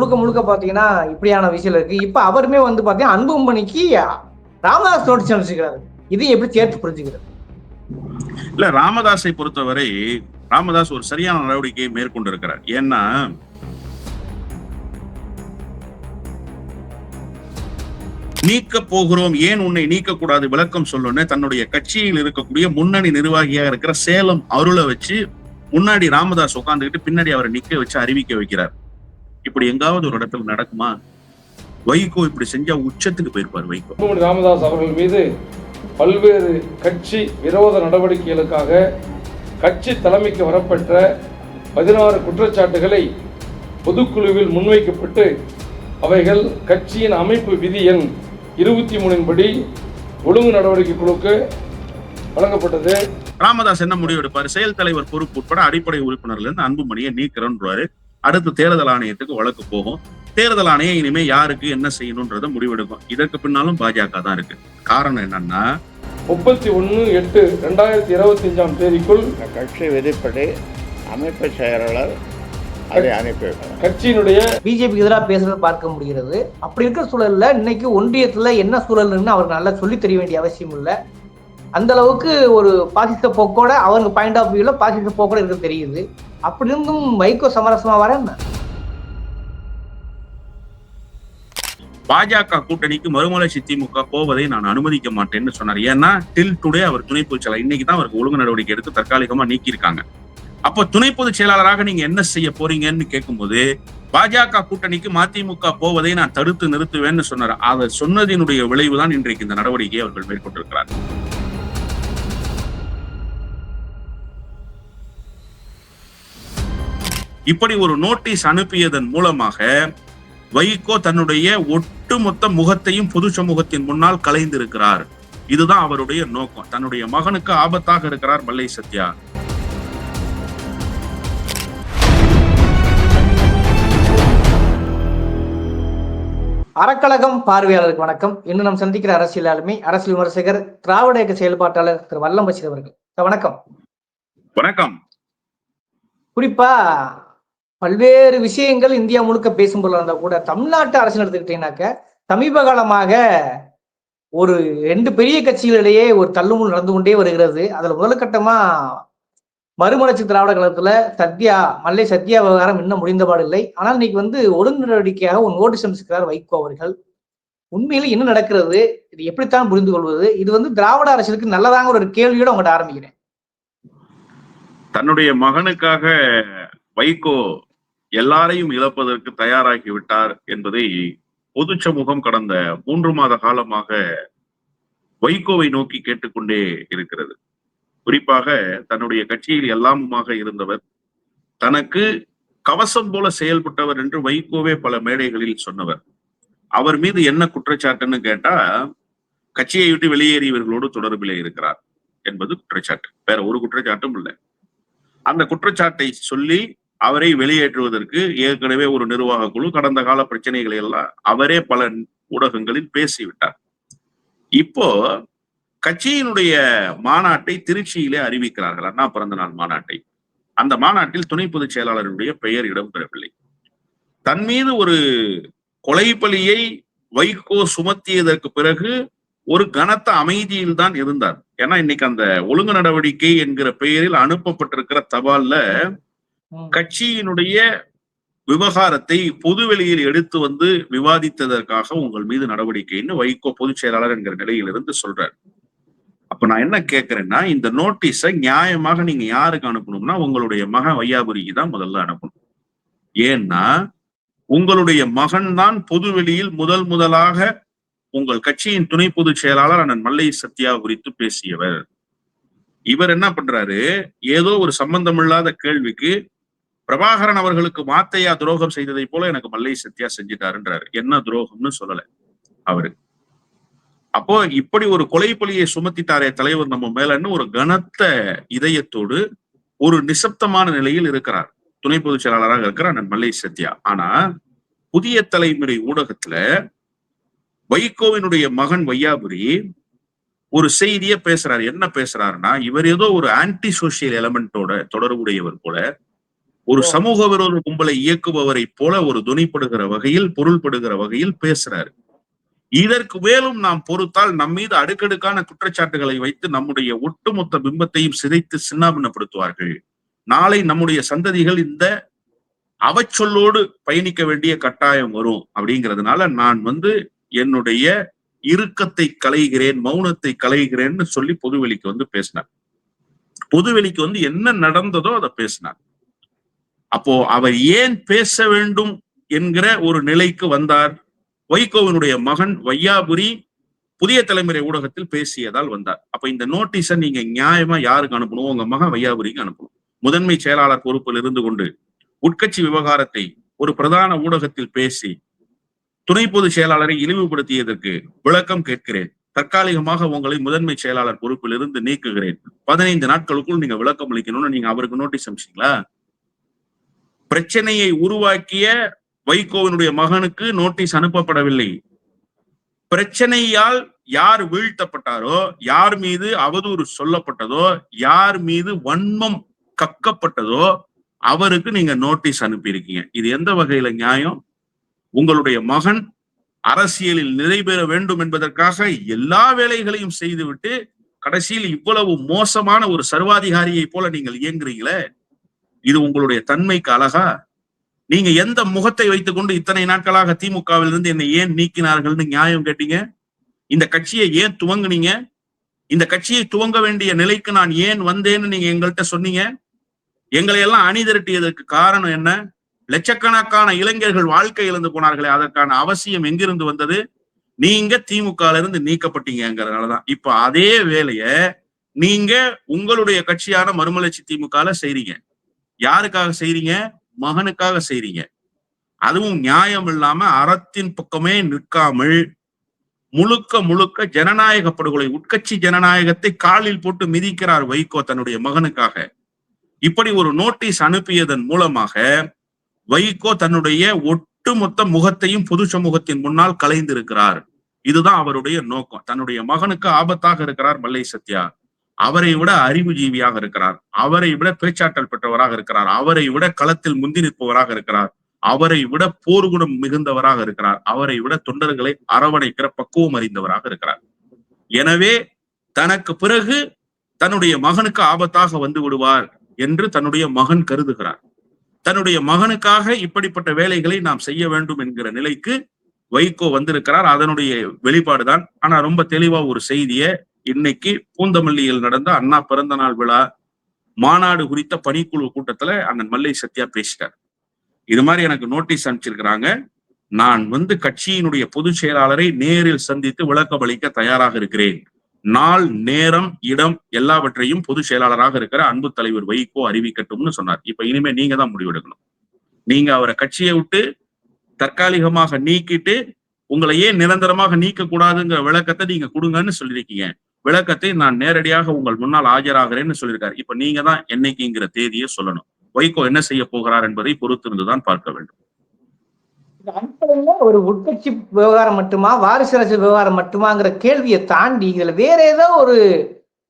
முழுக்க முழுக்க பாத்தீங்கன்னா இப்படியான விஷயம் இருக்கு. இப்ப அவருமே வந்து பாத்தீங்கன்னா அன்புமணிக்கு ராமதாஸ் நோட்டீஸ் அனுப்பிச்சிருக்காரு இது எப்படி சேர்த்து புரிஞ்சுக்கிறது? இல்ல ராமதாஸை பொறுத்தவரை ராமதாஸ் ஒரு சரியான நடவடிக்கையை மேற்கொண்டிருக்கிறார். ஏன்னா நீக்க போகிறோம் ஏன் உன்னை நீக்க கூடாது விளக்கம் சொல்லுன்னு தன்னுடைய கட்சியில் இருக்கக்கூடிய முன்னணி நிர்வாகியாக இருக்கிற சேலம் அருளை வச்சு முன்னாடி ராமதாஸ் உட்கார்ந்துகிட்டு பின்னாடி அவரை நிக்க வச்சு அறிவிக்க வைக்கிறார். இப்படி எங்காவது ஒரு இடத்துல நடக்குமா? வைகோ இப்படி செஞ்சா உச்சத்துக்கு போயிருப்பார் வைகோ. ராமதாஸ் அவர்கள் மீது பல்வேறு கட்சி விரோத நடவடிக்கைகளுக்காக கட்சி தலைமைக்கு வரப்பெற்ற பதினாறு குற்றச்சாட்டுகளை பொதுக்குழுவில் முன்வைக்கப்பட்டு அவைகள் கட்சியின் அமைப்பு விதி எண் இருபத்தி மூணின்படி ஒழுங்கு நடவடிக்கை குழுக்கு வழங்கப்பட்டது. ராமதாஸ் என்ன முடிவு எடுப்பாரு? செயல் தலைவர் பொறுப்பு உட்பட அடிப்படை உறுப்பினர்ல இருந்து அன்புமணியை நீக்கிறோன்றாரு. அடுத்து தேர்தல் ஆணையத்துக்கு வழக்கு போகும். தேர்தல் ஆணையம் இனிமே யாருக்கு என்ன செய்யணும்ன்றத முடிவெடுக்கும். இதற்கு பின்னாலும் பாஜக தான் இருக்கு. காரணம் என்னன்னா முப்பத்தி ஒன்று எட்டு ரெண்டாயிரத்தி இருபத்தி அஞ்சாம் தேதிக்குள் இந்த கட்சி விதிப்படி அமைப்பு செயலாளர் அதை அனுப்பி கட்சியினுடைய பிஜேபிக்கு எதிராக பேசுறத பார்க்க முடிகிறது. அப்படி இருக்கிற சூழல்ல இன்னைக்கு ஒன்றியத்துல என்ன சூழல்னு அவருக்கு நல்லா சொல்லி தெரிய வேண்டிய அவசியம் இல்லை. அந்த அளவுக்கு ஒரு பாசிச போக்கோட அவங்க பாயிண்ட் ஆஃப் வியூல பாசிச போக்கோட இருக்க தெரியுது. அப்படி இருந்தும் வைகோ சமரசமா வர பாஜக கூட்டணிக்கு மறுமலர்ச்சி திமுக போவதை நான் அனுமதிக்க மாட்டேன்னு சொன்னார். ஏன்னா டில் டுடே அவர் துணை பொதுச் செயலாளர் இன்னைக்கு தான் அவருக்கு ஒழுங்கு நடவடிக்கை எடுத்து தற்காலிகமா நீக்கியிருக்காங்க. அப்போ துணை பொதுச் செயலாளராக நீங்க என்ன செய்ய போறீங்கன்னு கேட்கும்போது பாஜக கூட்டணிக்கு மதிமுக போவதை நான் தடுத்து நிறுத்துவேன்னு சொன்னார். அவர் சொன்னதினுடைய விளைவுதான் இன்றைக்கு இந்த நடவடிக்கையை அவர்கள் மேற்கொண்டிருக்கிறார் இப்படி ஒரு நோட்டீஸ் அனுப்பியதன் மூலமாக வைகோ தன்னுடைய ஒட்டுமொத்த முகத்தையும் பொது சமூகத்தின் முன்னால் கலைந்திருக்கிறார். இதுதான் அவருடைய நோக்கம். தன்னுடைய மகனுக்கு ஆபத்தாக இருக்கிறார் மல்லை சத்யா. அறக்கழகம் பார்வையாளருக்கு வணக்கம். இன்று நாம் சந்திக்கிற அரசியல் ஆளுமை அரசியல் விமர்சகர் திராவிட இயக்க செயல்பாட்டாளர் திரு வல்லம் பஷீர் அவர்கள் வணக்கம். வணக்கம். குறிப்பா பல்வேறு விஷயங்கள் இந்தியா முழுக்க பேசும் பொருளாக இருந்தால் கூட தமிழ்நாட்டு அரசியல் எடுத்துக்கிட்டீங்கன்னாக்க சமீப காலமாக ஒரு ரெண்டு பெரிய கட்சிகளிடையே ஒரு தள்ளுமுள் நடந்து கொண்டே வருகிறது. அதுல முதல்கட்டமா மறுமலர்ச்சி திராவிட கழகத்துல சத்யா மல்லை சத்யா விவகாரம் இன்னும் முடிந்தபாடு இல்லை. ஆனால் இன்னைக்கு வந்து ஒழுங்கு நடவடிக்கையாக ஒரு நோட்டீஸ் அனுப்பிச்சிருக்கிறார் வைகோ அவர்கள். உண்மையில என்ன நடக்கிறது? இது எப்படித்தான் புரிந்து கொள்வது? இது வந்து திராவிட அரசியலுக்கு நல்லதாங்க ஒரு கேள்வியோட உங்கள்கிட்ட ஆரம்பிக்கிறேன். தன்னுடைய மகனுக்காக வைகோ எல்லாரையும் இழப்பதற்கு தயாராகி விட்டார் என்பதை பொது சமூகம் கடந்த மூன்று மாத காலமாக வைகோவை நோக்கி கேட்டுக்கொண்டே இருக்கிறது. குறிப்பாக தன்னுடைய கட்சியில் எல்லாமுமாக இருந்தவர் தனக்கு கவசம் போல செயல்பட்டவர் என்று வைகோவே பல மேடைகளில் சொன்னவர். அவர் மீது என்ன குற்றச்சாட்டுன்னு கேட்டா கட்சியை விட்டு வெளியேறியவர்களோடு தொடர்பிலே இருக்கிறார் என்பது குற்றச்சாட்டு. வேற ஒரு குற்றச்சாட்டும் இல்லை. அந்த குற்றச்சாட்டை சொல்லி அவரை வெளியேற்றுவதற்கு ஏற்கனவே ஒரு நிர்வாக குழு கடந்த கால பிரச்சனைகளை எல்லாம் அவரே பல ஊடகங்களில் பேசிவிட்டார். இப்போ கட்சியினுடைய மாநாட்டை திருச்சியிலே அறிவிக்கிறார்கள். அண்ணா பிறந்த நாள் மாநாட்டை. அந்த மாநாட்டில் துணை பொதுச் செயலாளருடைய பெயர் இடம்பெறவில்லை. தன் மீது ஒரு கொலைப்பலியை வைகோ சுமத்தியதற்கு பிறகு ஒரு கனத்த அமைதியில் தான் இருந்தார். ஏன்னா இன்னைக்கு அந்த ஒழுங்கு நடவடிக்கை என்கிற பெயரில் அனுப்பப்பட்டிருக்கிற தபால்ல கட்சியினுடைய விவகாரத்தை பொதுவெளியில் எடுத்து வந்து விவாதித்ததற்காக உங்கள் மீது நடவடிக்கைன்னு வைகோ பொதுச் செயலாளர் என்கிற நிலையிலிருந்து சொல்றார். அப்ப நான் என்ன கேட்கிறேன்னா இந்த நோட்டீஸை நியாயமாக நீங்க யாருக்கு அனுப்பணும்னா உங்களுடைய மகன் வையாபுரிக்கு தான் முதல்ல அனுப்பணும். ஏன்னா உங்களுடைய மகன் தான் பொதுவெளியில் முதல் முதலாக உங்கள் கட்சியின் துணை பொதுச் செயலாளர் அண்ணன் மல்லை சத்யா குறித்து பேசியவர். இவர் என்ன பண்றாரு? ஏதோ ஒரு சம்பந்தமில்லாத கேள்விக்கு பிரபாகரன் அவர்களுக்கு மாத்தையா துரோகம் செய்ததை போல எனக்கு மல்லை சத்யா செஞ்சிட்டாருன்றாரு. என்ன துரோகம்னு சொல்லல அவரு. அப்போ இப்படி ஒரு கொலைப்பலியை சுமத்திட்டாரே தலைவர் நம்ம மேலன்னு ஒரு கனத்த இதயத்தோடு ஒரு நிசப்தமான நிலையில் இருக்கிறார். துணை பொதுச் செயலாளராக இருக்கிறார் அண்ணன் மல்லை சத்யா. ஆனா புதிய தலைமுறை ஊடகத்துல வைகோவினுடைய மகன் வையாபுரி ஒரு செய்திய பேசுறாரு. என்ன பேசுறாருன்னா இவர் ஏதோ ஒரு ஆன்டி சோசியல் எலமெண்டோட தொடர்புடையவர் போல ஒரு. சமூக விரோத கும்பலை இயக்குபவரை போல ஒரு துணிப்படுகிற வகையில் பொருள்படுகிற வகையில் பேசுறாரு. இதற்கு மேலும் நாம் பொறுத்தால் நம் மீது அடுக்கடுக்கான குற்றச்சாட்டுகளை வைத்து நம்முடைய ஒட்டுமொத்த பிம்பத்தையும் சிதைத்து சின்னாபின்னப்படுத்துவார்கள். நாளை நம்முடைய சந்ததிகள் இந்த அவச்சொல்லோடு பயணிக்க வேண்டிய கட்டாயம் வரும் அப்படிங்கிறதுனால நான் வந்து என்னுடைய இறுக்கத்தை களைகிறேன் மௌனத்தை களைகிறேன்னு சொல்லி பொதுவெளிக்கு வந்து பேசினார். பொதுவெளிக்கு வந்து என்ன நடந்ததோ அதை பேசினார். அப்போ அவர் ஏன் பேச வேண்டும் என்கிற ஒரு நிலைக்கு வந்தார். வைகோவினுடைய மகன் வையாபுரி புதிய தலைமுறை ஊடகத்தில் பேசியதால் வந்தார். அப்ப இந்த நோட்டீஸை நீங்க நியாயமா யாருக்கு அனுப்பணும்? உங்க மகன் வையாபுரிக்கு அனுப்பணும். முதன்மை செயலாளர் பொறுப்பில் இருந்து கொண்டு உட்கட்சி விவகாரத்தை ஒரு பிரதான ஊடகத்தில் பேசி துணை பொதுச் செயலாளரை இழிவுபடுத்தியதற்கு விளக்கம் கேட்கிறேன். தற்காலிகமாக உங்களை முதன்மை செயலாளர் பொறுப்பில் இருந்து நீக்குகிறேன். பதினைந்து நாட்களுக்குள் நீங்க விளக்கம் அளிக்கணும்னு நீங்க அவருக்கு நோட்டீஸ் அனுப்பிச்சீங்களா பிரச்சனையை உருவாக்கிய வைகோவினுடைய மகனுக்கு நோட்டீஸ் அனுப்பப்படவில்லை. பிரச்சனையால் யார் வீழ்த்தப்பட்டாரோ யார் மீது அவதூறு சொல்லப்பட்டதோ யார் மீது வன்மம் கக்கப்பட்டதோ அவருக்கு நீங்க நோட்டீஸ் அனுப்பியிருக்கீங்க. இது எந்த வகையில நியாயம்? உங்களுடைய மகன் அரசியலில் நிறைவேற வேண்டும் என்பதற்காக எல்லா வேலைகளையும் செய்துவிட்டு கடைசியில் இவ்வளவு மோசமான ஒரு சர்வாதிகாரியை போல நீங்கள் இயங்குறீங்களே இது உங்களுடைய தன்மைக்கு அழகா? நீங்க எந்த முகத்தை வைத்துக்கொண்டு இத்தனை நாட்களாக திமுகவிலிருந்து என்னை ஏன் நீக்கினார்கள்னு நியாயம் கேட்டீங்க? இந்த கட்சியை ஏன் துவங்குனீங்க? இந்த கட்சியை துவங்க வேண்டிய நிலைக்கு நான் ஏன் வந்தேன்னு நீங்க எங்கள்கிட்ட சொன்னீங்க? எங்களை எல்லாம் அணி திரட்டியதற்கு காரணம் என்ன? லட்சக்கணக்கான இளைஞர்கள் வாழ்க்கை இழந்து போனார்களே அதற்கான அவசியம் எங்கிருந்து வந்தது? நீங்க திமுக இருந்து நீக்கப்பட்டீங்கிறதுனாலதான் இப்ப அதே வேலைய நீங்க உங்களுடைய கட்சியான மறுமலர்ச்சி திமுக செய்றீங்க. யாருக்காக செய்றீங்க? மகனுக்காக செய்றீங்க. அதுவும் நியாயம் இல்லாம அறத்தின் பக்கமே நிற்காமல் முழுக்க முழுக்க ஜனநாயக படுகொலை உட்கட்சி ஜனநாயகத்தை காலில் போட்டு மிதிக்கிறார் வைகோ தன்னுடைய மகனுக்காக. இப்படி ஒரு நோட்டீஸ் அனுப்பியதன் மூலமாக வைகோ தன்னுடைய ஒட்டுமொத்த முகத்தையும் பொது சமூகத்தின் முன்னால் கலைந்திருக்கிறார். இதுதான் அவருடைய நோக்கம். தன்னுடைய மகனுக்கு ஆபத்தாக இருக்கிறார் மல்லை சத்யா. அவரை விட அறிவுஜீவியாக இருக்கிறார். அவரை விட பேச்சாற்றல் பெற்றவராக இருக்கிறார். அவரை விட களத்தில் முந்தி நிற்பவராக இருக்கிறார். அவரை விட போர்க்குணம் மிகுந்தவராக இருக்கிறார். அவரை விட தொண்டர்களை அரவணைக்கிற பக்குவம் அறிந்தவராக இருக்கிறார். எனவே தனக்கு பிறகு தன்னுடைய மகனுக்கு ஆபத்தாக வந்து விடுவார் என்று தன்னுடைய மகன் கருதுகிறார். தன்னுடைய மகனுக்காக இப்படிப்பட்ட வேலைகளை நாம் செய்ய வேண்டும் என்கிற நிலைக்கு வைகோ வந்திருக்கிறார். அதனுடைய வெளிப்பாடுதான். ஆனா ரொம்ப தெளிவா ஒரு செய்தியை இன்னைக்கு பூந்தமல்லியில் நடந்த அண்ணா பிறந்த நாள் விழா மாநாடு குறித்த பணிக்குழு கூட்டத்துல அண்ணன் மல்லை சத்யா பேசிட்டார். இது மாதிரி எனக்கு நோட்டீஸ் அனுப்பிச்சிருக்கிறாங்க. நான் வந்து கட்சியினுடைய பொதுச் செயலாளரை நேரில் சந்தித்து விளக்கம் அளிக்க தயாராக இருக்கிறேன். நாள் நேரம் இடம் எல்லாவற்றையும் பொதுச் செயலாளராக இருக்கிற அன்பு தலைவர் வைகோ அறிவிக்கட்டும்னு சொன்னார். இப்ப இனிமே நீங்க தான் முடிவெடுக்கணும். நீங்க அவரை கட்சியை விட்டு தற்காலிகமாக நீக்கிட்டு உங்களை ஏன் நிரந்தரமாக நீக்க கூடாதுங்கிற விளக்கத்தை நீங்க கொடுங்கன்னு சொல்லியிருக்கீங்க. விளக்கத்தை நான் நேரடியாக உங்கள் முன்னால் ஆஜராகிறேன்னு சொல்லியிருக்காரு. இப்ப நீங்க தான் என்னைக்குங்கிற தேதியை சொல்லணும். வைகோ என்ன செய்ய போகிறார் என்பதை பொறுத்திருந்துதான் பார்க்க வேண்டும். ஒரு உட்கட்சி விவகாரம் மட்டுமா வாரிசு அரசியல் விவகாரம் மட்டுமாங்கிற கேள்வியை தாண்டி இதுல வேற ஏதோ ஒரு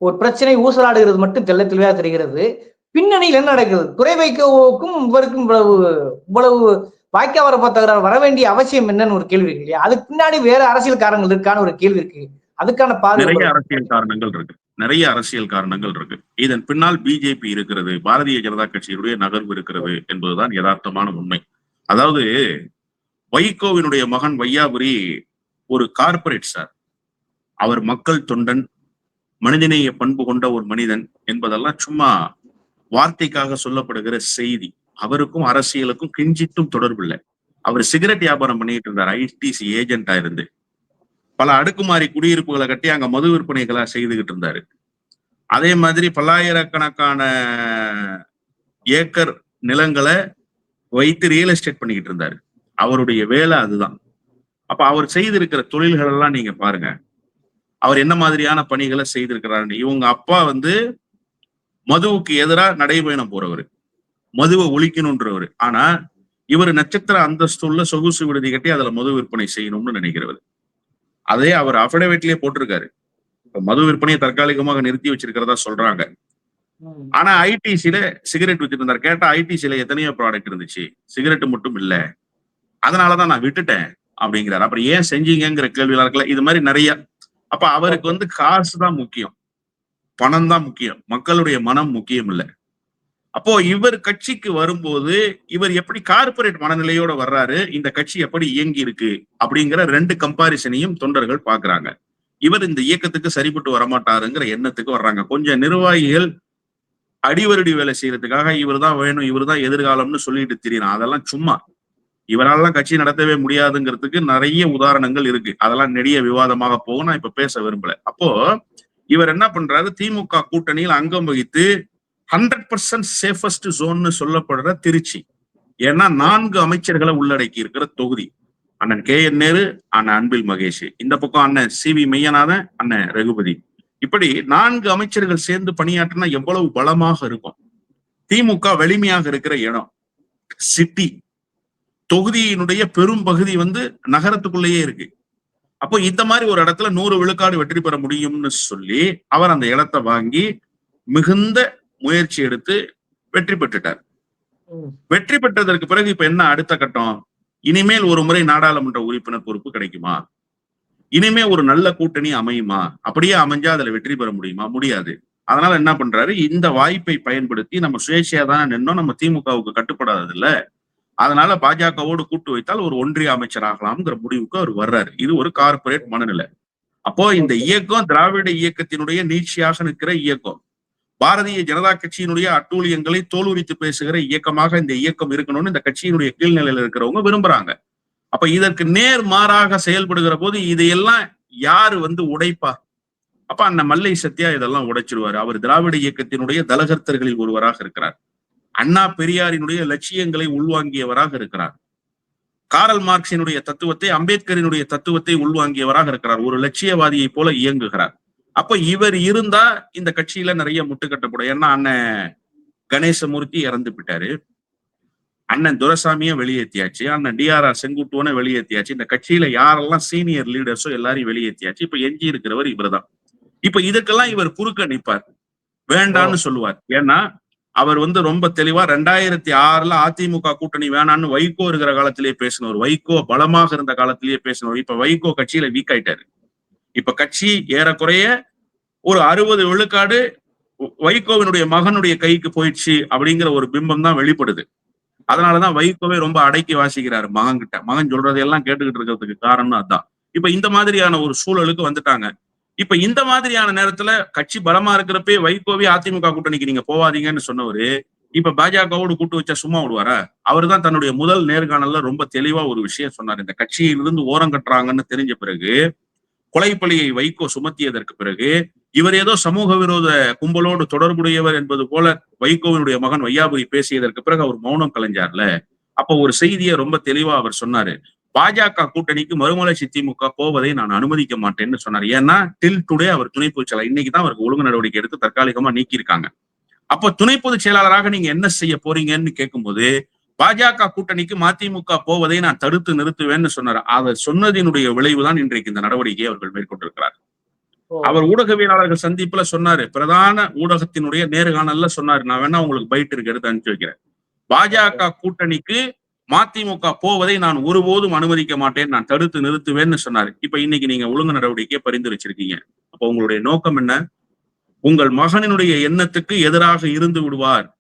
ஒரு பிரச்சனை ஊசலாடுகிறது மட்டும் தெல்ல தெளிவாக தெரிகிறது. பின்னணியில் என்ன நடக்கிறது? துறை வைக்கோவுக்கும் இவருக்கும் இவ்வளவு இவ்வளவு வாய்க்கா வர தகராறு வர வேண்டிய அவசியம் என்னன்னு ஒரு கேள்வி இருக்கு இல்லையா? அதுக்கு பின்னாடி வேற அரசியல் காரணங்கள் இருக்கான்னு ஒரு கேள்வி இருக்கு. அதுக்கான நிறைய அரசியல் காரணங்கள் இருக்கு. நிறைய அரசியல் காரணங்கள் இருக்கு. இதன் பின்னால் பிஜேபி இருக்கிறது பாரதிய ஜனதா கட்சியினுடைய நகர்வு இருக்கிறது என்பதுதான் யதார்த்தமான உண்மை. அதாவது வைகோவினுடைய மகன் வையாபுரி ஒரு கார்ப்பரேட் சார் அவர் மக்கள் தொண்டன் மனிதநேய பண்பு கொண்ட ஒரு மனிதன் என்பதெல்லாம் சும்மா வார்த்தைக்காக சொல்லப்படுகிற செய்தி. அவருக்கும் அரசியலுக்கும் கிஞ்சித்தும் தொடர்பு இல்லை அவர் சிகரெட் வியாபாரம் பண்ணிட்டு இருந்தார். ஐடிசி ஏஜென்டா இருந்து. பல அடுக்குமாறி குடியிருப்புகளை கட்டி அங்க மது விற்பனைகளை செய்துகிட்டு இருந்தாரு. அதே மாதிரி பல்லாயிரக்கணக்கான ஏக்கர் நிலங்களை வைத்து ரியல் எஸ்டேட் பண்ணிக்கிட்டு இருந்தாரு. அவருடைய வேலை அதுதான். அப்ப அவர் செய்திருக்கிற தொழில்கள் எல்லாம் நீங்க பாருங்க. அவர் என்ன மாதிரியான பணிகளை செய்திருக்கிறாரு இவங்க அப்பா வந்து மதுவுக்கு எதிராக நடைபயணம் போறவர். மதுவை ஒழிக்கணும்ன்றவர் ஆனா இவர் நட்சத்திர அந்தஸ்து உள்ள சொகுசு விடுதி கட்டி அதுல மது விற்பனை செய்யணும்னு நினைக்கிறவர். அதே அவர் அஃபிடவிட்லயே போட்டிருக்காரு. மது விற்பனையை தற்காலிகமாக நிறுத்தி வச்சிருக்கிறதா சொல்றாங்க. ஆனா ஐடிசில சிகரெட் வித்துட்டு இருந்தார் கேட்டா ஐடிசில எத்தனையோ ப்ராடக்ட் இருந்துச்சு. சிகரெட் மட்டும் இல்ல. அதனாலதான் நான் விட்டுட்டேன் அப்படிங்கிறாரு. அப்புறம் ஏன் செஞ்சீங்கங்கிற கேள்வியெல்லாம் இருக்குல்ல இது மாதிரி நிறைய. அப்ப அவருக்கு வந்து காசு தான் முக்கியம். பணம் தான் முக்கியம். மக்களுடைய மனம் முக்கியம் இல்ல. அப்போ இவர் கட்சிக்கு வரும்போது இவர் எப்படி கார்ப்பரேட் மனநிலையோட வர்றாரு இந்த கட்சி எப்படி இயங்கி இருக்கு அப்படிங்கிற ரெண்டு கம்பாரிசனையும் தொண்டர்கள் பாக்குறாங்க இவர் இந்த இயக்கத்துக்கு சரிப்பட்டு வரமாட்டாருங்கிற எண்ணத்துக்கு வர்றாங்க. கொஞ்சம் நிர்வாகிகள் அடிவருடி வேலை செய்யறதுக்காக இவர் தான் வேணும் இவர் தான் எதிர்காலம்னு சொல்லிட்டு தெரியணும் அதெல்லாம் சும்மா. இவராலாம் கட்சி நடத்தவே முடியாதுங்கிறதுக்கு நிறைய உதாரணங்கள் இருக்கு. அதெல்லாம் நெடிய விவாதமாக போகும். நான் இப்ப பேச விரும்பல. அப்போ இவர் என்ன பண்றாரு? திமுக கூட்டணியில் அங்கம் வகித்து ஹண்ட்ரட் பர்சன்ட் சேஃபஸ்ட் ஜோன்னு சொல்லப்படுற திருச்சி. ஏன்னா நான்கு அமைச்சர்களை உள்ளடக்கி இருக்கிற தொகுதி. அண்ணன் கே என் நேரு அண்ணன் அன்பில் மகேஷ். இந்த பக்கம் அண்ணன் சி வி மெய்யநாதன் அண்ணன் ரகுபதி. இப்படி நான்கு அமைச்சர்கள் சேர்ந்து பணியாற்றினா எவ்வளவு பலமாக இருக்கும்? திமுக வலிமையாக இருக்கிற இடம் சிட்டி. தொகுதியினுடைய பெரும் பகுதி வந்து நகரத்துக்குள்ளேயே இருக்கு. அப்போ இந்த மாதிரி ஒரு இடத்துல நூறு விழுக்காடு வெற்றி பெற முடியும்னு சொல்லி அவர் அந்த இடத்தை வாங்கி மிகுந்த முயற்சி எடுத்து வெற்றி பெற்றுட்டார். வெற்றி பெற்றதற்கு பிறகு இப்ப என்ன அடுத்த கட்டம்? இனிமேல் ஒரு முறை நாடாளுமன்ற உறுப்பினர் பொறுப்பு கிடைக்குமா? இனிமே ஒரு நல்ல கூட்டணி அமையுமா? அப்படியே அமைஞ்சா அதுல வெற்றி பெற முடியுமா? முடியாது. அதனால என்ன பண்றாரு? இந்த வாய்ப்பை பயன்படுத்தி நம்ம சுயேட்சையா தானே நின்னோம். நம்ம திமுகவுக்கு கட்டுப்படாதது இல்ல அதனால பாஜகவோடு கூட்டு வைத்தால் ஒரு ஒன்றிய அமைச்சர் ஆகலாம்ங்கிற முடிவுக்கு அவர் வர்றாரு. இது ஒரு கார்ப்பரேட் மனநிலை. அப்போ இந்த இயக்கம் திராவிட இயக்கத்தினுடைய நீட்சியாக நிற்கிற இயக்கம். பாரதிய ஜனதா கட்சியினுடைய அட்டூழியங்களை தோலுரித்து பேசுகிற இயக்கமாக இந்த இயக்கம் இருக்கணும்னு இந்த கட்சியினுடைய கீழ்நிலையில இருக்கிறவங்க விரும்புறாங்க. அப்ப இதற்கு நேர் மாறாக செயல்படுகிற போது இதையெல்லாம் யாரு வந்து உடைப்பா? அப்ப அந்த மல்லை சத்யா இதெல்லாம் உடைச்சிருவாரு. அவர் திராவிட இயக்கத்தினுடைய தலகர்த்தர்களில் ஒருவராக இருக்கிறார். அண்ணா பெரியாரினுடைய லட்சியங்களை உள்வாங்கியவராக இருக்கிறார். காரல் மார்க்சினுடைய தத்துவத்தை அம்பேத்கரினுடைய தத்துவத்தை உள்வாங்கியவராக இருக்கிறார். ஒரு லட்சியவாதியை போல இயங்குகிறார். அப்ப இவர் இருந்தா இந்த கட்சியில நிறைய முட்டுக்கட்டப்படும் ஏன்னா அண்ணன் கணேசமூர்த்தி இறந்து விட்டாரு அண்ணன் துரசாமியை வெளியேற்றியாச்சு அண்ணன் டிஆர்ஆர் செங்குட்டுவனை வெளியேற்றியாச்சு இந்த கட்சியில யாரெல்லாம் சீனியர் லீடர்ஸோ எல்லாரையும் வெளியேற்றியாச்சு இப்ப எஞ்சி இருக்கிறவர் இவர்தான். இப்ப இதுக்கெல்லாம் இவர் குறுக்க நிப்பார். வேண்டான்னு சொல்லுவார். ஏன்னா அவர் வந்து ரொம்ப தெளிவா ரெண்டாயிரத்தி ஆறுல அதிமுக கூட்டணி வேணான்னு வைகோ இருக்கிற காலத்திலேயே பேசினவர். வைகோ பலமாக இருந்த காலத்திலேயே பேசினவர். இப்ப வைகோ கட்சியில வீக் ஆயிட்டாரு. இப்ப கட்சி ஏறக்குறைய ஒரு அறுபது விழுக்காடு வைகோவினுடைய மகனுடைய கைக்கு போயிடுச்சு அப்படிங்கிற ஒரு பிம்பம் தான் வெளிப்படுது. அதனாலதான் வைகோவே ரொம்ப அடக்கி வாசிக்கிறாரு மகன் கிட்ட மகன் சொல்றதையெல்லாம் கேட்டுக்கிட்டு இருக்கிறதுக்கு காரணம் அதான். இப்ப இந்த மாதிரியான ஒரு சூழலுக்கு வந்துட்டாங்க. இப்ப இந்த மாதிரியான நேரத்துல கட்சி பலமா இருக்கிறப்பே வைகோவே அதிமுக கூட்டணிக்கு நீங்க போவாதீங்கன்னு சொன்னவரு இப்ப பாஜகவோடு கூட்டு வச்சா சும்மா விடுவாரா? அவர் தான் தன்னுடைய முதல் நேர்காணல்ல ரொம்ப தெளிவா ஒரு விஷயம் சொன்னார். இந்த கட்சியிலிருந்து ஓரம் கட்டுறாங்கன்னு தெரிஞ்ச பிறகு கொலைப்பழியை வைகோ சுமத்தியதற்கு பிறகு இவர் ஏதோ சமூக விரோத கும்பலோடு தொடர்புடையவர் என்பது போல வைகோவினுடைய மகன் வையாபுரி பேசியதற்கு பிறகு அவர் மௌனம் கலைஞ்சார்ல. அப்ப ஒரு செய்தியை ரொம்ப தெளிவா அவர் சொன்னாரு. பாஜக கூட்டணிக்கு மறுமலர்ச்சி திமுக போவதை நான் அனுமதிக்க மாட்டேன்னு சொன்னார். ஏன்னா டில் டுடே அவர் துணை பொதுச் செயலாளர் இன்னைக்கு தான் அவருக்கு ஒழுங்கு நடவடிக்கை எடுத்து தற்காலிகமா நீக்கியிருக்காங்க. அப்ப துணை பொதுச் செயலாளராக நீங்க என்ன செய்ய போறீங்கன்னு கேட்கும்போது பாஜக கூட்டணிக்கு மதிமுக போவதை நான் தடுத்து நிறுத்துவேன்னு சொன்னார். அவர் சொன்னதினுடைய விளைவுதான் இன்றைக்கு இந்த நடவடிக்கையை அவர்கள் மேற்கொண்டிருக்கிறார். அவர் ஊடகவியலாளர்கள் சந்திப்புல சொன்னாரு. பிரதான ஊடகத்தினுடைய நேர்காணல்ல சொன்னாரு. நான் வேணா உங்களுக்கு பைட் இருக்கு எடுத்து அனுப்பிச்சு வைக்கிறேன். பாஜக கூட்டணிக்கு மதிமுக போவதை நான் ஒருபோதும் அனுமதிக்க மாட்டேன். நான் தடுத்து நிறுத்துவேன்னு சொன்னாரு. இப்ப இன்னைக்கு நீங்க ஒழுங்கு நடவடிக்கையை பரிந்துரைச்சிருக்கீங்க. அப்ப உங்களுடைய நோக்கம் என்ன? உங்கள் மகனினுடைய எண்ணத்துக்கு எதிராக இருந்து விடுவார்.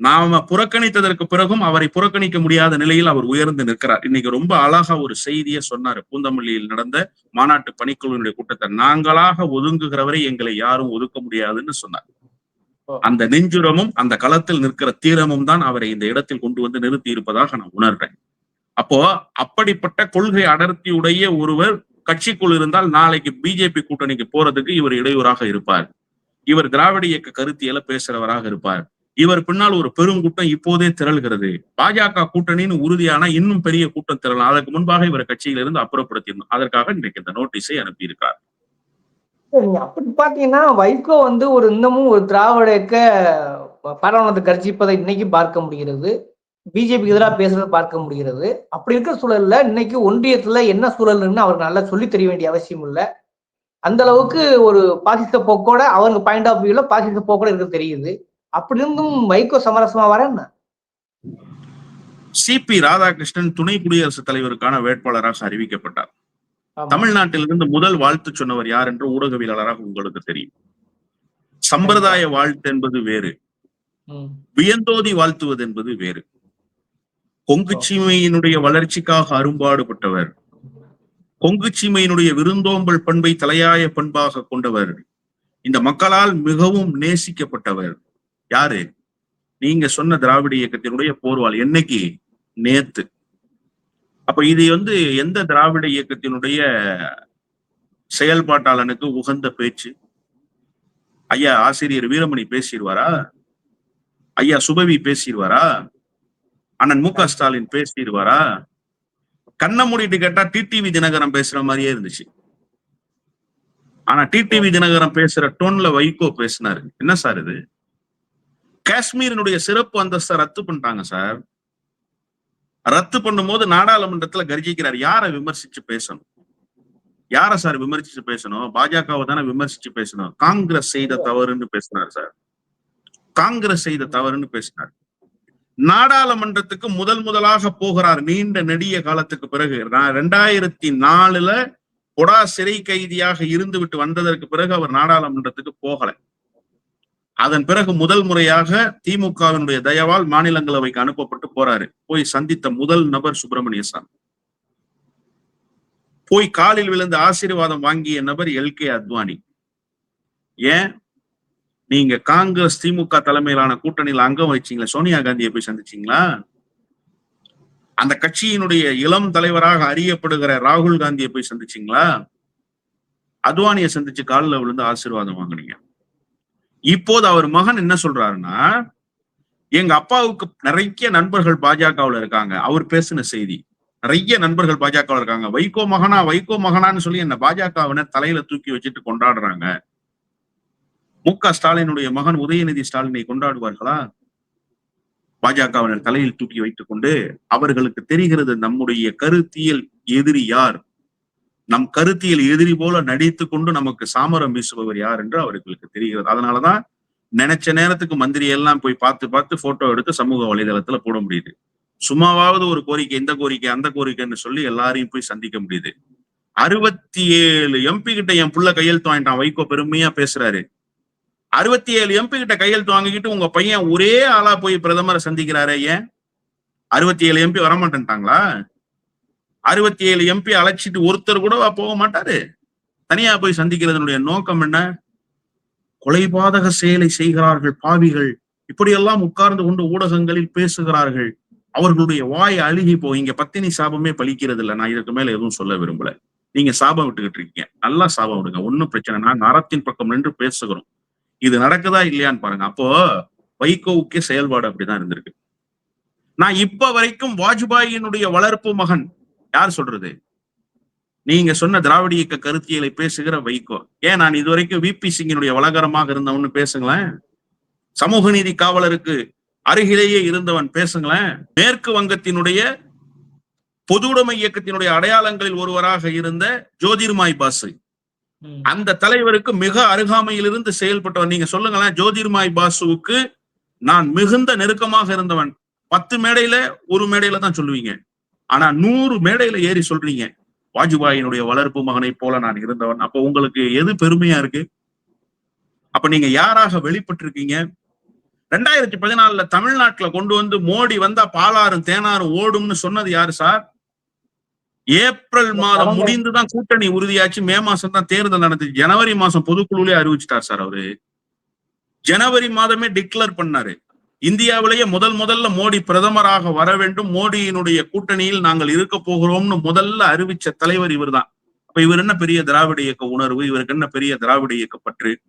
நாம புறக்கணித்ததற்கு பிறகும் அவரை புறக்கணிக்க முடியாத நிலையில் அவர் உயர்ந்து நிற்கிறார். இன்னைக்கு ரொம்ப அழகா ஒரு செய்தியை சொன்னாரு. பூந்தமல்லியில் நடந்த மாநாட்டு பணிக்குழுவினுடைய கூட்டத்தை நாங்களாக ஒதுங்குகிறவரை எங்களை யாரும் ஒதுக்க முடியாதுன்னு சொன்னார். அந்த நெஞ்சுரமும் அந்த களத்தில் நிற்கிற தீரமும் தான் அவரை இந்த இடத்தில் கொண்டு வந்து நிறுத்தி இருப்பதாக நான் உணர்றேன். அப்போ அப்படிப்பட்ட கொள்கை அடர்த்தியுடைய ஒருவர் கட்சிக்குள் இருந்தால் நாளைக்கு பிஜேபி கூட்டணிக்கு போறதுக்கு இவர் இடையூறாக இருப்பார். இவர் திராவிட இயக்க கருத்தியல பேசுறவராக இருப்பார். இவர் பின்னால் ஒரு பெருங்கூட்டம் இப்போதே திரள்கிறது. பாஜக கூட்டணின்னு உறுதியான இன்னும் பெரிய கூட்டம் திரளலாம். அதற்கு முன்பாக இவர் கட்சியிலிருந்து அப்புறப்படுத்தியிருந்தோம் அதற்காக இன்றைக்கு இந்த நோட்டீஸை அனுப்பியிருக்கார். அப்படி பாத்தீங்கன்னா வைகோ வந்து ஒரு இன்னமும் ஒரு திராவிட இயக்க பாராளுமன்றத்தை கர்ஜிப்பதை இன்னைக்கு பார்க்க முடிகிறது. பிஜேபிக்கு எதிராக பேசுறதை பார்க்க முடிகிறது. அப்படி இருக்கிற சூழல்ல இன்னைக்கு ஒன்றியத்துல என்ன சூழல்னு அவருக்கு நல்லா சொல்லி தெரிய வேண்டிய அவசியம் இல்லை. அந்த அளவுக்கு ஒரு பாசிச போக்கோட அவங்க பாயிண்ட் ஆஃப் வியூல பாசிச போக்கோட இருக்க தெரியுது. அப்படி இருந்தும் வைகோ சமரசமா வர என்ன? சிபி ராதாகிருஷ்ணன் துணை குடியரசுத் தலைவருக்கான வேட்பாளராக அறிவிக்கப்பட்டார். தமிழ்நாட்டிலிருந்து முதல் வாழ்த்து சொன்னவர் யார் என்று ஊடகவியலாளராக உங்களுக்கு தெரியும். சம்பிரதாய வாழ்த்து என்பது வேறு. வியந்தோதி வாழ்த்துவது என்பது வேறு. கொங்கு சீமையினுடைய வளர்ச்சிக்காக அரும்பாடுபட்டவர். கொங்கு சீமையினுடைய விருந்தோம்பல் பண்பை தலையாய பண்பாக கொண்டவர். இந்த மக்களால் மிகவும் நேசிக்கப்பட்டவர். யாரு? நீங்க சொன்ன திராவிட இயக்கத்தினுடைய போர்வாள். என்னைக்கு? நேத்து. அப்ப இது வந்து எந்த திராவிட இயக்கத்தினுடைய செயல்பாட்டாளனுக்கு உகந்த பேச்சு? ஐயா ஆசிரியர் வீரமணி பேசிடுவாரா? ஐயா சுபவி பேசிடுவாரா? அண்ணன் மு க ஸ்டாலின் பேசிடுவாரா? கண்ண மூடிட்டு கேட்டா டிடிவி தினகரன் பேசுற மாதிரியே இருந்துச்சு. ஆனா டிடிவி தினகரன் பேசுற டோன்ல வைகோ பேசினாரு. என்ன சார் இது? காஷ்மீரினுடைய சிறப்பு அந்தஸ்தை ரத்து பண்ணிட்டாங்க சார். ரத்து பண்ணும்போது நாடாளுமன்றத்துல கர்ஜிக்கிறார். யாரை விமர்சிச்சு பேசணும்? யார சார் விமர்சிச்சு பேசணும்? பாஜகவை தானே விமர்சிச்சு பேசணும்? காங்கிரஸ் செய்த தவறுன்னு பேசினார் சார். காங்கிரஸ் செய்த தவறுன்னு பேசினார். நாடாளுமன்றத்துக்கு முதல் முதலாக போகிறார் நீண்ட நெடிய காலத்துக்கு பிறகு. நான் ரெண்டாயிரத்தி நாலுல பொடா சிறை கைதியாக இருந்து விட்டு வந்ததற்கு பிறகு அவர் நாடாளுமன்றத்துக்கு போகலை. அதன் பிறகு முதல் முறையாக திமுகவினுடைய தயவால் மாநிலங்களவைக்கு அனுப்பப்பட்டு போறாரு. போய் சந்தித்த முதல் நபர் சுப்பிரமணிய சாமி. போய் காலில் விழுந்து ஆசீர்வாதம் வாங்கிய நபர் எல் கே அத்வானி. ஏன்? நீங்க காங்கிரஸ் திமுக தலைமையிலான கூட்டணியில் அங்கம் வச்சீங்களா சோனியா காந்தியை போய் சந்திச்சீங்களா? அந்த கட்சியினுடைய இளம் தலைவராக அறியப்படுகிற ராகுல் காந்தியை போய் சந்திச்சீங்களா? அத்வானியை சந்திச்சு காலில் விழுந்து ஆசீர்வாதம் வாங்குனீங்க. இப்போது அவர் மகன் என்ன சொல்றாருன்னா எங்க அப்பாவுக்கு நிறைய நண்பர்கள் பாஜகவுல இருக்காங்க. அவர் பேசின செய்தி. நிறைய நண்பர்கள் பாஜகவுல இருக்காங்க. வைகோ மகனா வைகோ மகனான்னு சொல்லி என்ன பாஜகவினர் தலையில தூக்கி வச்சுட்டு கொண்டாடுறாங்க. மு க ஸ்டாலினுடைய மகன் உதயநிதி ஸ்டாலினை கொண்டாடுவார்களா? பாஜகவினர் தலையில் தூக்கி வைத்துக் கொண்டு அவர்களுக்கு தெரிகிறது நம்முடைய கருத்தியல் எதிரி யார்? நம் கருத்தியல் எதிரி போல நடித்து கொண்டு நமக்கு சாமரம் வீசுபவர் யார் என்று அவர்களுக்கு தெரிகிறது. அதனாலதான் நினைச்ச நேரத்துக்கு மந்திரி எல்லாம் போய் பார்த்து பார்த்து போட்டோ எடுத்து சமூக வலைதளத்துல போட முடியுது. சும்மாவாவது ஒரு கோரிக்கை இந்த கோரிக்கை அந்த கோரிக்கைன்னு சொல்லி எல்லாரையும் போய் சந்திக்க முடியுது. அறுபத்தி ஏழு எம்பி கிட்ட என் புள்ள கையெழுத்து வாங்கிட்டான். வைகோ பெருமையா பேசுறாரு. அறுபத்தி ஏழு எம்பி கிட்ட கையெழுத்து வாங்கிக்கிட்டு உங்க பையன் ஒரே ஆளா போய் பிரதமரை சந்திக்கிறாரே ஏன்? அறுபத்தி ஏழு எம்பி வரமாட்டேன்ட்டாங்களா? அறுபத்தி ஏழு எம்பி அழைச்சிட்டு ஒருத்தர் கூட போக மாட்டாரு. தனியா போய் சந்திக்கிறதனுடைய நோக்கம் என்ன? கொலைபாதக செயலை செய்கிறார்கள் பாவிகள். இப்படியெல்லாம் உட்கார்ந்து கொண்டு ஊடகங்களில் பேசுகிறார்கள். அவர்களுடைய வாய் அழுகி போ. இங்க பத்தினி சாபமே பலிக்கிறது இல்ல நான் இதுக்கு மேல எதுவும் சொல்ல விரும்பல. நீங்க சாபம் விட்டுக்கிட்டு இருக்கீங்க. நல்லா சாபம் விடுங்க. ஒன்னும் பிரச்சனை நான் நரத்தின் பக்கம் நின்று பேசுகிறோம். இது நடக்குதா இல்லையான்னு பாருங்க. அப்போ வைகோவுக்கே செயல்பாடு அப்படிதான் இருந்திருக்கு. நான் இப்ப வரைக்கும் வாஜ்பாயினுடைய வளர்ப்பு மகன். யார் சொல்றது? நீங்க சொன்ன திராவிட இயக்க கருத்தியலை பேசுகிற வைகோ. ஏன் நான் இதுவரைக்கும் விபி சிங்கினுடைய வளகரமாக இருந்தவன்னு பேசுங்களேன்? சமூக நீதி காவலருக்கு அருகிலேயே இருந்தவன் பேசுங்களேன். மேற்கு வங்கத்தினுடைய பொதுவுடைமை இயக்கத்தினுடைய அடையாளங்களில் ஒருவராக இருந்த ஜோதிர்மாய் பாசு. அந்த தலைவருக்கு மிக அருகாமையில் இருந்து செயல்பட்டவன். நீங்க சொல்லுங்களேன் ஜோதிர்மாய் பாசுவுக்கு நான் மிகுந்த நெருக்கமாக இருந்தவன். பத்து மேடையில ஒரு மேடையில தான் சொல்லுவீங்க. ஆனா நூறு மேடையில ஏறி சொல்றீங்க வாஜ்பாயினுடைய வளர்ப்பு மகனை போல நான் இருந்தவன். அப்ப உங்களுக்கு எது பெருமையா இருக்கு? அப்ப நீங்க யாராக வெளிப்பட்டிருக்கீங்க? ரெண்டாயிரத்தி பதினாலுல தமிழ்நாட்டுல கொண்டு வந்து மோடி வந்தா பாலாறும் தேனாரும் ஓடும்னு சொன்னது யாரு சார்? ஏப்ரல் மாதம் முடிந்துதான் கூட்டணி உறுதியாச்சு. மே மாசம் தான் தேர்தல் நடந்துச்சு. ஜனவரி மாசம் பொதுக்குழுலே அறிவிச்சிட்டார் சார் அவரு. ஜனவரி மாதமே டிக்ளேர் பண்ணாரு. இந்தியாவிலேயே முதல் முதல்ல மோடி பிரதமராக வர வேண்டும். மோடியினுடைய கூட்டணியில் நாங்கள் இருக்க போகிறோம்னு முதல்ல அறிவிச்ச தலைவர் இவர்தான். அப்ப இவர் என்ன பெரிய திராவிட இயக்க உணர்வு? இவருக்கு என்ன பெரிய திராவிட இயக்க பற்று?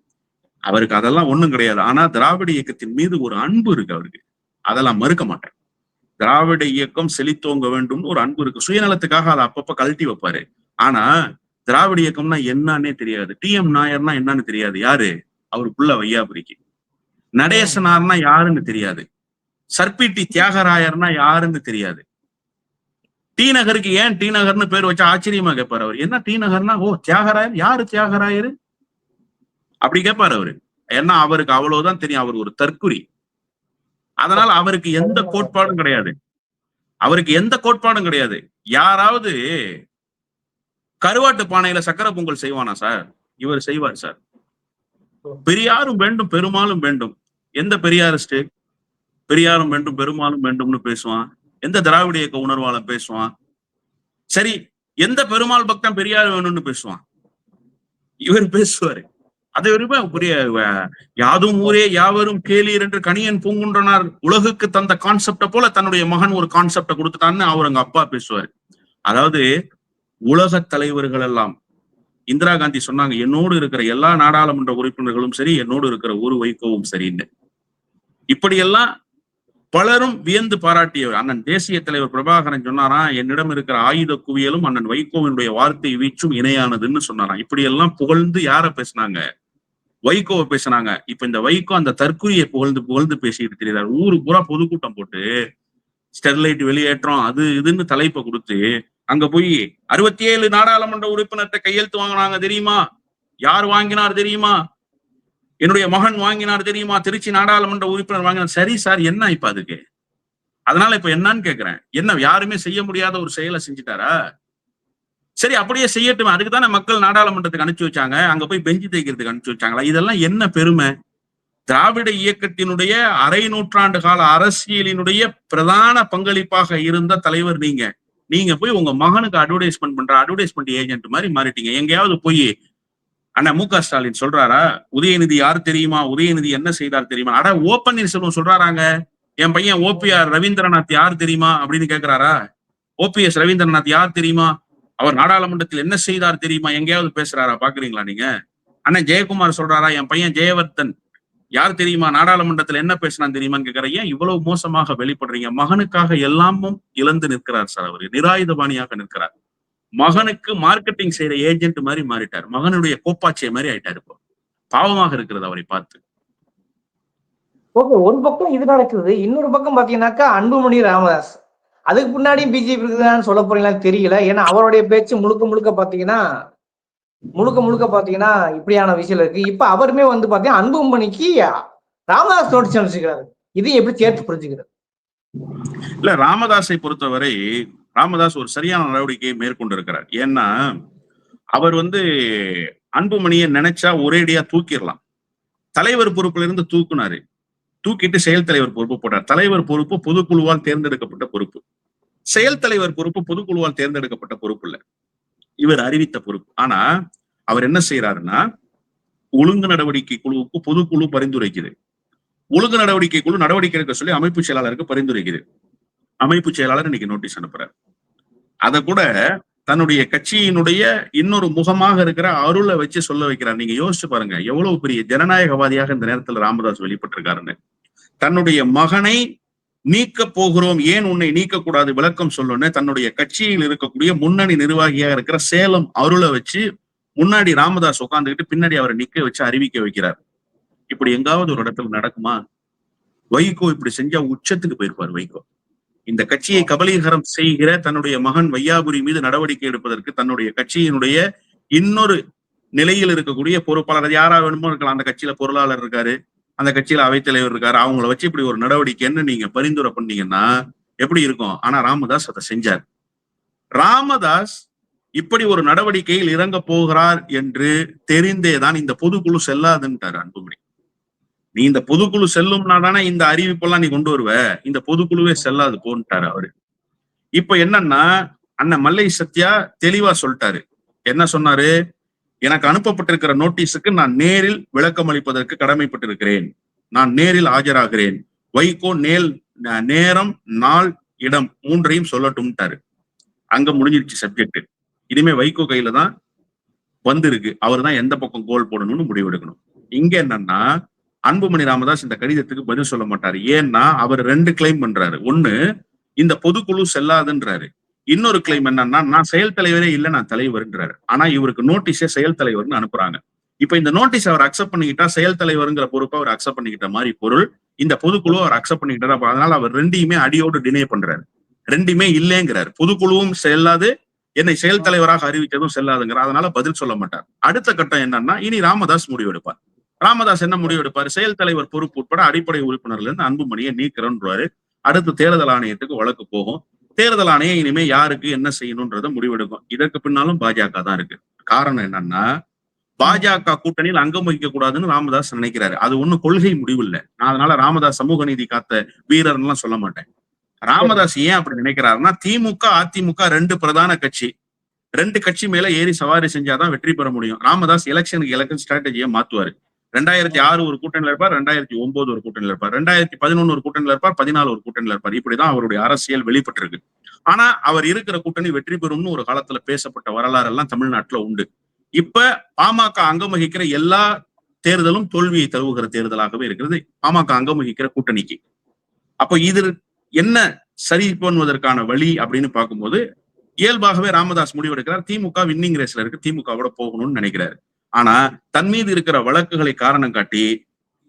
அவருக்கு அதெல்லாம் ஒண்ணும் கிடையாது. ஆனா திராவிட இயக்கத்தின் மீது ஒரு அன்பு இருக்கு அவருக்கு. அதெல்லாம் மறுக்க மாட்டேன். திராவிட இயக்கம் செழித்தோங்க வேண்டும்னு ஒரு அன்பு இருக்கு. சுயநலத்துக்காக அதை அப்பப்ப கழட்டி வைப்பாரு. ஆனா திராவிட இயக்கம்னா என்னன்னே தெரியாது. டி எம் நாயர்னா என்னன்னு தெரியாது. யாரு? அவருக்குள்ள வையாபுரிக்கு. நடேசனார்னா யாருன்னு தெரியாது. சர்பிட்டி தியாகராயர்னா யாருன்னு தெரியாது. டி நகருக்கு ஏன் டி நகர்னு பேர் வச்சா ஆச்சரியமா கேட்பாரு அவர். என்ன டி நகர்னா ஓ தியாகராயர்? யாரு தியாகராயர்? அப்படி கேட்பாரு அவரு. ஏன்னா அவருக்கு அவ்வளவுதான் தெரியும். அவர் ஒரு தற்குறி. அதனால அவருக்கு எந்த கோட்பாடும் கிடையாது. அவருக்கு எந்த கோட்பாடும் கிடையாது. யாராவது கருவாட்டு பானையில சக்கரை பொங்கல் செய்வானா சார்? இவர் செய்வார் சார். பெரியாரும் வேண்டும் பெருமாளும் வேண்டும். எந்த பெரியாரிஸ்ட் பெரியாரும் வேண்டும் பெருமாளும் வேண்டும்னு பேசுவான். எந்த திராவிட இயக்க உணர்வாளன் பேசுவான்? சரி எந்த பெருமாள் பக்தன் பெரியார் வேணும்னு பேசுவான்? இவர் பேசுவாரு. அது வரைக்கும் புரிய யாதும் ஊரே யாவரும் கேளீர் என்று கணியன் பூங்குன்றனார் உலகுக்கு தந்த கான்செப்ட போல தன்னுடைய மகன் ஒரு கான்செப்ட கொடுத்துட்டான்னு அவர் அங்க அப்பா பேசுவாரு. அதாவது உலக தலைவர்கள் எல்லாம் இந்திரா காந்தி சொன்னாங்க என்னோடு இருக்கிற எல்லா நாடாளுமன்ற உறுப்பினர்களும் சரி என்னோடு இருக்கிற ஒரு வைகோவும் சரின்னு. இப்படியெல்லாம் பலரும் வியந்து பாராட்டியவர். அண்ணன் தேசிய தலைவர் பிரபாகரன் சொன்னாராம் என்னிடம் இருக்கிற ஆயுத குவியலும் அண்ணன் வைகோவினுடைய வார்த்தை வீச்சும் இணையானதுன்னு சொன்னாராம். இப்படியெல்லாம் புகழ்ந்து யார பேசினாங்க? வைகோவை பேசினாங்க. இப்ப இந்த வைகோ அந்த தற்கொலையை புகழ்ந்து புகழ்ந்து பேசிட்டு தெரியுறாரு ஊரு பூரா பொதுக்கூட்டம் போட்டு ஸ்டெர்லைட் வெளியேற்றம் அது இதுன்னு தலைப்பை கொடுத்து அங்க போய் அறுபத்தி ஏழு நாடாளுமன்ற உறுப்பினர்கிட்ட கையெழுத்து வாங்கினாங்க தெரியுமா? யார் வாங்கினார் தெரியுமா? என்னுடைய மகன் வாங்கினார் தெரியுமா? திருச்சி நாடாளுமன்ற உறுப்பினர் வாங்கினார். சரி சார் என்ன இப்ப அதுக்கு? அதனால இப்ப என்னன்னு கேக்குறேன். என்ன யாருமே செய்ய முடியாத ஒரு செயலை செஞ்சுட்டாரா? சரி அப்படியே செய்யட்டும். அதுக்கு தானே மக்கள் நாடாளுமன்றத்துக்கு அனுப்பிச்சு வச்சாங்க. அங்க போய் பெஞ்சு தேய்க்கிறதுக்கு அனுப்பிச்சு வச்சாங்களா? இதெல்லாம் என்ன பெருமை? திராவிட இயக்கத்தினுடைய அரை நூற்றாண்டு கால அரசியலினுடைய பிரதான பங்களிப்பாக இருந்த தலைவர் நீங்க. நீங்க போய் உங்க மகனுக்கு அட்வர்டைஸ்மெண்ட் பண்ற அட்வர்டைஸ்மெண்ட் ஏஜென்ட் மாதிரி மாறிட்டீங்க. எங்கேயாவது போய் அண்ணா மு க ஸ்டாலின் சொல்றாரா? உதயநிதி யார் தெரியுமா? உதயநிதி என்ன செய்தார் தெரியுமா? அட ஓ பன்னீர்செல்வம் சொல்றாராங்க. என் பையன் ஓபிஆர் ரவீந்திரநாத் யார் தெரியுமா? அப்படின்னு கேக்குறாரா? ஓபிஎஸ் ரவீந்திரநாத் யார் தெரியுமா? அவர் நாடாளுமன்றத்தில் என்ன செய்தார் தெரியுமா? எங்கேயாவது பேசுறாரா? பாக்குறீங்களா நீங்க? அண்ணன் ஜெயக்குமார் சொல்றாரா? என் பையன் ஜெயவர்தன் யார் தெரியுமா? நாடாளுமன்றத்தில் என்ன பேசினான் தெரியுமான்னு கேக்குற ஏன் இவ்வளவு மோசமாக வெளிப்படுறீங்க? மகனுக்காக எல்லாமும் இழந்து நிற்கிறார் சார் அவர். நிராயுதபாணியாக நிற்கிறார். மகனுக்கு மார்க்கெட்டிங் செய்யற ஏஜென்ட் மாதிரி மாறிட்டார். மகனுடைய கோப்பாச்சிய மாதிரி ஆயிட்டாரு இப்போ. பாவமாக இருக்கிறது அவரை பார்த்து. ஓகே ஒரு பக்கம் இது நடக்குது. இன்னொரு பக்கம் பாத்தீங்கன்னாக்கா அன்புமணி ராமதாஸ். அதுக்கு முன்னாடி பிஜேபி இருக்குதான்னு சொல்ல போறீங்களான்னு தெரியல. ஏன்னா அவருடைய பேச்சு முழுக்க முழுக்க பாத்தீங்கன்னா முழுக்க முழுக்க பாத்தீங்கன்னா இப்படியான விஷயம் இருக்கு. இப்ப அவருமே வந்து பாத்தீங்கன்னா அன்புமணிக்கு ராமதாஸ் நோட்டீஸ் அனுப்பிச்சிருக்காரு. இதையும் எப்படி சேர்த்து புரிஞ்சுக்கிறது? இல்ல ராமதாஸை பொறுத்தவரை ராமதாஸ் ஒரு சரியான நடவடிக்கையை மேற்கொண்டிருக்கிறார். ஏன்னா அவர் வந்து அன்புமணியை நினைச்சா ஒரேடியா தூக்கிடலாம். தலைவர் பொறுப்புல இருந்து தூக்குனாரு. தூக்கிட்டு செயல் தலைவர் பொறுப்பு போட்டார். தலைவர் பொறுப்பு பொதுக்குழுவால் தேர்ந்தெடுக்கப்பட்ட பொறுப்பு. செயல் தலைவர் பொறுப்பு பொதுக்குழுவால் தேர்ந்தெடுக்கப்பட்ட பொறுப்பு இல்லை. இவர் அறிவித்த பொறுப்பு. ஆனா அவர் என்ன செய்யறாருன்னா ஒழுங்கு நடவடிக்கை குழுவுக்கு பொதுக்குழு பரிந்துரைக்குது. ஒழுங்கு நடவடிக்கை குழு நடவடிக்கை எடுக்க சொல்லி அமைப்பு செயலாளருக்கு பரிந்துரைக்குது. அமைப்பு செயலாளர் இன்னைக்கு நோட்டீஸ் அனுப்புறார். அத கூட தன்னுடைய கட்சியினுடைய இன்னொரு முகமாக இருக்கிற அருளை வச்சு சொல்ல வைக்கிறார். நீங்க யோசிச்சு பாருங்க எவ்வளவு பெரிய ஜனநாயகவாதியாக இந்த நேரத்துல ராமதாஸ் வெளிப்பட்டிருக்காருன்னு. தன்னுடைய மகனை நீக்க போகிறோம் ஏன் உன்னை நீக்கக்கூடாது? விளக்கம் சொல்லணும்னு தன்னுடைய கட்சியில் இருக்கக்கூடிய முன்னணி நிர்வாகியாக இருக்கிற சேலம் அருளை வச்சு முன்னாடி ராமதாஸ் உட்காந்துக்கிட்டு பின்னாடி அவரை நிக்க வச்சு அறிவிக்க வைக்கிறார். இப்படி எங்காவது ஒரு இடத்துல நடக்குமா? வைகோ இப்படி செஞ்சா உச்சத்துக்கு போயிருப்பார் வைகோ. இந்த கட்சியை கபலீகரம் செய்கிற தன்னுடைய மகன் வையாபுரி மீது நடவடிக்கை எடுப்பதற்கு தன்னுடைய கட்சியினுடைய இன்னொரு நிலையில் இருக்கக்கூடிய பொறுப்பாளர் யாரா வேணுமோ இருக்கலாம் அந்த கட்சியில பொருளாளர் இருக்காரு. அந்த கட்சியில அவைத்தலைவர் இருக்காரு. அவங்கள வச்சு இப்படி ஒரு நடவடிக்கைன்னு நீங்க பரிந்துரை பண்ணீங்கன்னா எப்படி இருக்கும்? ஆனா ராமதாஸ் அதை செஞ்சார். ராமதாஸ் இப்படி ஒரு நடவடிக்கையில் இறங்க போகிறார் என்று தெரிந்தேதான் இந்த பொதுக்குழு செல்லாதுன்ட்டாரு அன்புமணி. நீ இந்த பொதுக்குழு செல்லும்னா தானே இந்த அறிவிப்பெல்லாம் நீ கொண்டு வருவ. இந்த பொதுக்குழுவே செல்லாது போன்ட்டாரு அவரு. இப்ப என்னன்னா அண்ணன் மல்லை சத்யா தெளிவா சொல்லிட்டாரு. என்ன சொன்னாரு? எனக்கு அனுப்பப்பட்டிருக்கிற நோட்டீஸுக்கு நான் நேரில் விளக்கம் அளிப்பதற்கு கடமைப்பட்டிருக்கிறேன். நான் நேரில் ஆஜராகிறேன். வைகோ நேல் ந- நேரம் நாள் இடம் மூன்றையும் சொல்லட்டும்ட்டாரு. அங்க முடிஞ்சிருச்சு சப்ஜெக்ட் இனிமே வைகோ கையில தான் வந்திருக்கு. அவர் தான் எந்த பக்கம் கோல் போடணும்னு முடிவெடுக்கணும். இங்க என்னன்னா அன்புமணி ராமதாஸ் இந்த கடிதத்துக்கு பதில் சொல்ல மாட்டாரு. ஏன்னா அவர் ரெண்டு கிளைம் பண்றாரு. ஒண்ணு இந்த பொதுக்குழு செல்லாதுன்றாரு. இன்னொரு கிளைம் என்னன்னா நான் செயல் தலைவரே இல்லை நான் தலைவர்ன்றாரு ஆனா இவருக்கு நோட்டீஸே செயல் தலைவர்னு அனுப்புறாங்க. இப்ப இந்த நோட்டீஸ் அவர் அக்செப்ட் பண்ணிக்கிட்டா செயல் தலைவருங்கிற பொறுப்பை அவர் அக்செப்ட் பண்ணிக்கிட்ட மாதிரி பொருள் இந்த பொதுக்குழு அவர் அக்செப்ட் பண்ணிக்கிட்டாரு அதனால அவர் ரெண்டையுமே அடியோடு டினே பண்றாரு. ரெண்டுமே இல்லைங்கிறார். பொதுக்குழுவும் செல்லாது என்னை செயல் தலைவராக அறிவித்ததும் செல்லாதுங்கிற அதனால பதில் சொல்ல மாட்டார். அடுத்த கட்டம் என்னன்னா இனி ராமதாஸ் முடிவெடுப்பார். ராமதாஸ் என்ன முடிவிடுப்பார்? செயல் தலைவர் பொறுப்பு உட்பட அடிப்படை உறுப்பினர்ல இருந்து அன்புமணியை நீக்கிறோன்றாரு அடுத்து தேர்தல் ஆணையத்துக்கு வழக்கு போகும். தேர்தல் ஆணையம் இனிமே யாருக்கு என்ன செய்யணும்ன்றத முடிவெடுக்கும். இதற்கு பின்னாலும் பாஜக தான் இருக்கு. காரணம் என்னன்னா பாஜக கூட்டணியில் அங்கம் வகிக்க கூடாதுன்னு ராமதாஸ் நினைக்கிறாரு. அது ஒண்ணும் கொள்கை முடிவு இல்ல நான் அதனால ராமதாஸ் சமூக நீதி காத்த வீரர்லாம் சொல்ல மாட்டேன். ராமதாஸ் ஏன் அப்படி நினைக்கிறாருன்னா திமுக அதிமுக ரெண்டு பிரதான கட்சி. ரெண்டு கட்சி மேல ஏறி சவாரி செஞ்சாதான் வெற்றி பெற முடியும். ராமதாஸ் எலெக்ஷனுக்கு எலெக்ஷன் ஸ்ட்ராட்டஜியை மாத்துவாரு. ரெண்டாயிரத்தி ஆறு ஒரு கூட்டணியில் இருப்பார் ரெண்டாயிரத்தி ஒன்பது ஒரு கூட்டணியில் இருப்பார் ரெண்டாயிரத்தி பதினொன்னு ஒரு கூட்டணியில் இருப்பார் பதினாலு ஒரு கூட்டணியில் இருப்பார். இப்படிதான் அவருடைய அரசியல் வெளிப்பட்டிருக்கு. ஆனா அவர் இருக்கிற கூட்டணி வெற்றி பெறும்னு ஒரு காலத்துல பேசப்பட்ட வரலாறு எல்லாம் தமிழ்நாட்டுல உண்டு. இப்ப பாமக அங்கம் வகிக்கிற எல்லா தேர்தலும் தோல்வியை தழுவுகிற தேர்தலாகவே இருக்கிறது பாமக அங்கம் வகிக்கிற கூட்டணிக்கு. அப்போ இது என்ன சரி பண்ணுவதற்கான வழி அப்படின்னு பார்க்கும்போது இயல்பாகவே ராமதாஸ் முடிவெடுக்கிறார். திமுக வின்னிங் ரேஸ்ல இருக்கு. திமுகவோட போகணும்னு நினைக்கிறாரு. ஆனா தன் மீது இருக்கிற வழக்குகளை காரணம் காட்டி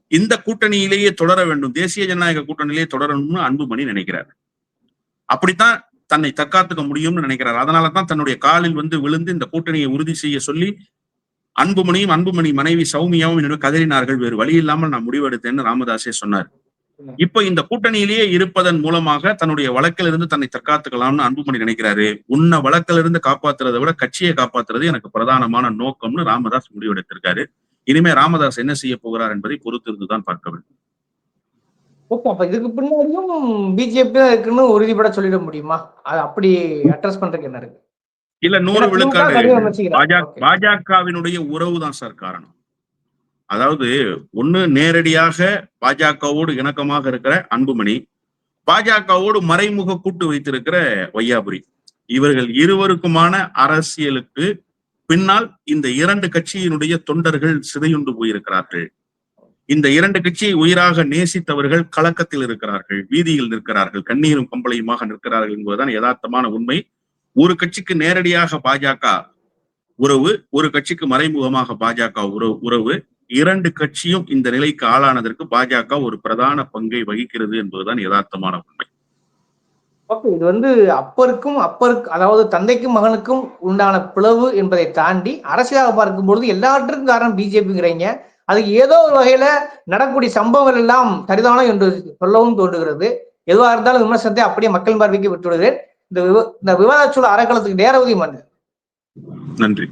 இந்த கூட்டணியிலேயே தொடர வேண்டும் தேசிய ஜனநாயக கூட்டணியிலேயே தொடரணும்னு அன்புமணி நினைக்கிறார். அப்படித்தான் தன்னை தற்காத்துக்க முடியும்னு நினைக்கிறார். அதனால தான் தன்னுடைய காலில் வந்து விழுந்து இந்த கூட்டணியை உறுதி செய்ய சொல்லி அன்புமணியும் அன்புமணி மனைவி சௌமியாவும் என்னிடம் கதறினார்கள். வேறு வழி இல்லாமல் நான் முடிவெடுத்தேன்னு ராமதாசே சொன்னார். இப்ப இந்த கூட்டணியிலேயே இருப்பதன் மூலமாக தன்னுடைய வழக்கிலிருந்து தன்னை தற்காத்துக்கலாம்னு அன்புமணி நினைக்கிறாரு. உன்னை வழக்கிலிருந்து காப்பாத்துறதை விட கட்சியை காப்பாத்துறது எனக்கு பிரதானமான நோக்கம்னு ராமதாஸ் முடிவெடுத்திருக்காரு இனிமே ராமதாஸ் என்ன செய்ய போகிறார் என்பதை பொறுத்திருந்துதான் பார்க்க வேண்டும். ஓகே அப்ப இதுக்கு பின்னாடியும் பிஜேபி தான் இருக்குன்னு உறுதிப்பட சொல்லிட முடியுமா? அது அப்படி அட்ரஸ் பண்றதுக்கு என்ன இருக்கு? இல்ல நூறு விழுக்காடு. பாஜக. பாஜகவினுடைய உறவு தான் சார் காரணம். அதாவது ஒண்ணு நேரடியாக பாஜகவோடு இணக்கமாக இருக்கிற அன்புமணி பாஜகவோடு மறைமுக கூட்டு வைத்திருக்கிற வையாபுரி. இவர்கள் இருவருக்குமான அரசியலுக்கு பின்னால் இந்த இரண்டு கட்சியினுடைய தொண்டர்கள் சிதையுண்டு போயிருக்கிறார்கள். இந்த இரண்டு கட்சியை உயிராக நேசித்தவர்கள் கலக்கத்தில் இருக்கிறார்கள் வீதியில் நிற்கிறார்கள் கண்ணீரும் கம்பளையுமாக நிற்கிறார்கள் என்பதுதான் யதார்த்தமான உண்மை. ஒரு கட்சிக்கு நேரடியாக பாஜக உறவு ஒரு கட்சிக்கு மறைமுகமாக பாஜக உறவு உறவு. இரண்டு கட்சியும் இந்த நிலைக்கு ஆளானதற்கு பாஜக ஒரு பிரதான பங்கை வகிக்கிறது என்பதுதான் யதார்த்தமான உண்மை. ஓகே இது வந்து அப்பருக்கும் அப்பருக்கு அதாவது தந்தைக்கும் மகனுக்கும் உண்டான பிளவு என்பதை தாண்டி அரசியலாக பார்க்கும் பொழுது எல்லாற்றுக்கும் காரணம் பிஜேபிங்கிறீங்க. அதுக்கு ஏதோ ஒரு வகையில நடக்கக்கூடிய சம்பவங்கள் எல்லாம் சரிதானோ என்று சொல்லவும் தோன்றுகிறது. எதுவாக இருந்தாலும் விமர்சனத்தை அப்படியே மக்கள் பார்வைக்கு விட்டுவிடுகிறேன். இந்த விவ- இந்த விவாதச்சூழல் அறக்களத்துக்கு நேர உதவி நன்றி.